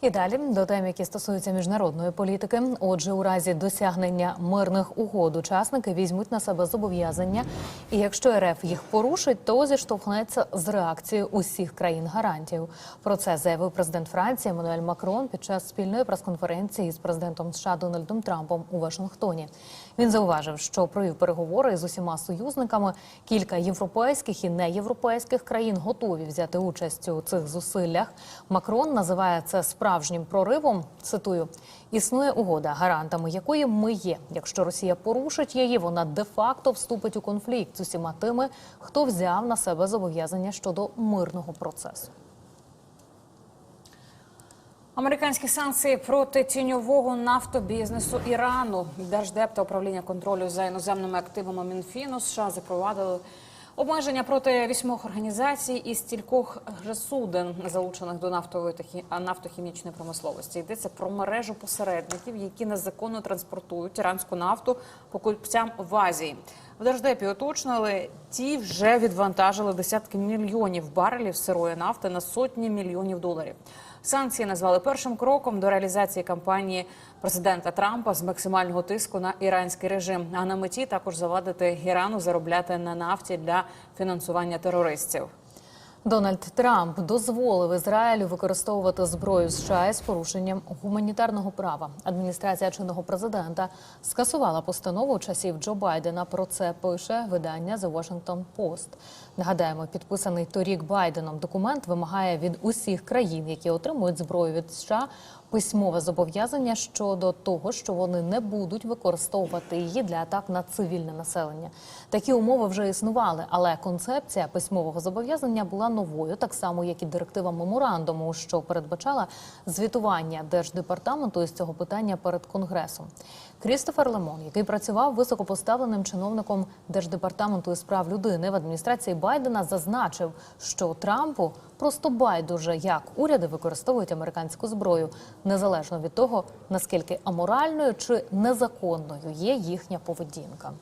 І далі до тем, які стосуються міжнародної політики. Отже, у разі досягнення мирних угод учасники візьмуть на себе зобов'язання, і якщо РФ їх порушить, то зіштовхнеться з реакцією усіх країн гарантів. Про це заявив президент Франції Еммануель Макрон під час спільної прес-конференції з президентом США Дональдом Трампом у Вашингтоні. Він зауважив, що провів переговори з усіма союзниками. Кілька європейських і неєвропейських країн готові взяти участь у цих зусиллях. Макрон називає це справжнім проривом. Цитую: існує угода, гарантами якої ми є. Якщо Росія порушить її, вона де-факто вступить у конфлікт з усіма тими, хто взяв на себе зобов'язання щодо мирного процесу. Американські санкції проти тіньового нафтобізнесу Ірану держдеп та управління контролю за іноземними активами Мінфіну США запровадили обмеження проти вісьмох організацій і стількох суден, залучених до нафтової та хі- нафтохімічної промисловості. Йдеться про мережу посередників, які незаконно транспортують іранську нафту покупцям в Азії. В держдепі уточнили, ті вже відвантажили десятки мільйонів барелів сирої нафти на сотні мільйонів доларів. Санкції назвали першим кроком до реалізації кампанії президента Трампа з максимального тиску на іранський режим. А на меті також завадити Ірану заробляти на нафті для фінансування терористів. Дональд Трамп дозволив Ізраїлю використовувати зброю США з порушенням гуманітарного права. Адміністрація чинного президента скасувала постанову часів Джо Байдена. Про це пише видання The Washington Post. Нагадаємо, підписаний торік Байденом документ вимагає від усіх країн, які отримують зброю від США, письмове зобов'язання щодо того, що вони не будуть використовувати її для атак на цивільне населення. Такі умови вже існували, але концепція письмового зобов'язання була новою, так само як і директива меморандуму, що передбачала звітування держдепартаменту із цього питання перед конгресом. Крістофер Лемон, який працював високопоставленим чиновником держдепартаменту із прав людини в адміністрації Байдена, зазначив, що Трампу просто байдуже, як уряди використовують американську зброю, незалежно від того наскільки аморальною чи незаконною є їхня поведінка.